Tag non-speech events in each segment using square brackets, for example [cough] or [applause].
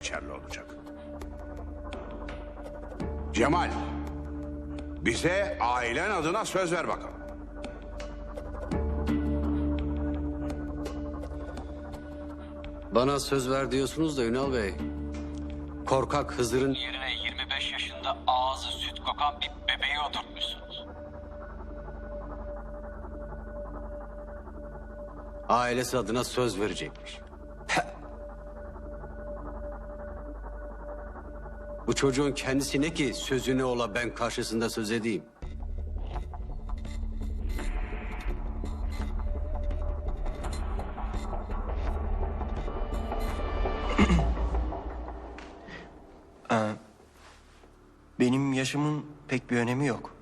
geçerli olacak. Cemal, bize ailen adına söz ver bakalım. Bana söz ver diyorsunuz da Ünal Bey. Korkak Hızır'ın yerine 25 yaşında ağzı süt kokan bir bebeği oturtmuşsunuz. ailesi adına söz verecekmiş. Bu çocuğun kendisi ne ki sözünü ola ben karşısında söz edeyim. [clears throat] Benim yaşımın pek bir önemi yok.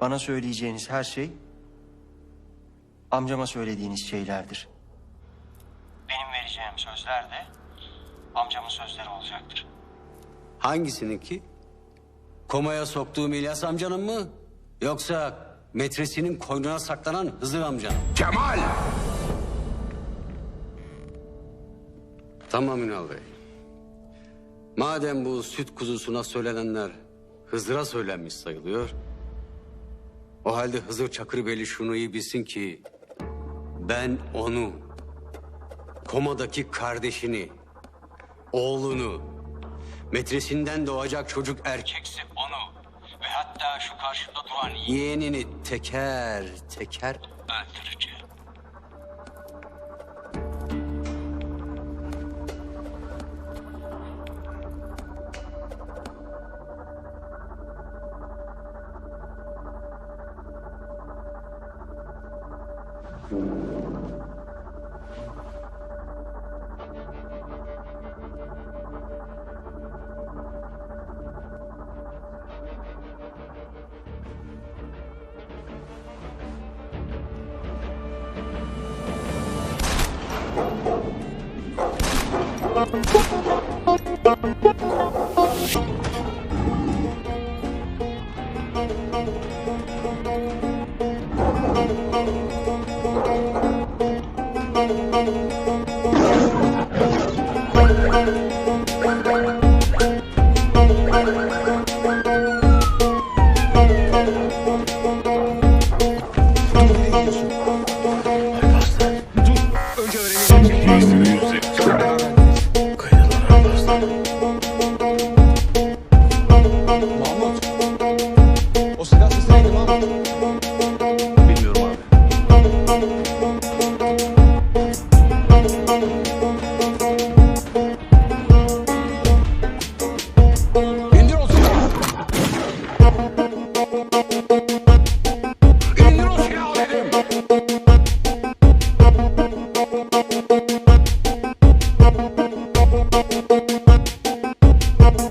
Bana söyleyeceğiniz her şey amcama söylediğiniz şeylerdir. Benim vereceğim sözler de amcamın sözleri olacaktır. Hangisinin ki? Komaya soktuğum İlyas amcanın mı? Yoksa metresinin koynuna saklanan Hızır amcanın mı? Cemal! Tamam Ünal Bey. Madem bu süt kuzusuna söylenenler Hızır'a söylenmiş sayılıyor. O halde Hızır Çakırbeyli şunu iyi bilsin ki... ...ben onu, komadaki kardeşini, oğlunu... Metresinden doğacak çocuk erkekse onu ve hatta şu karşımda duran yeğenini teker teker öldüreceğim. Thank you. Thank you. Música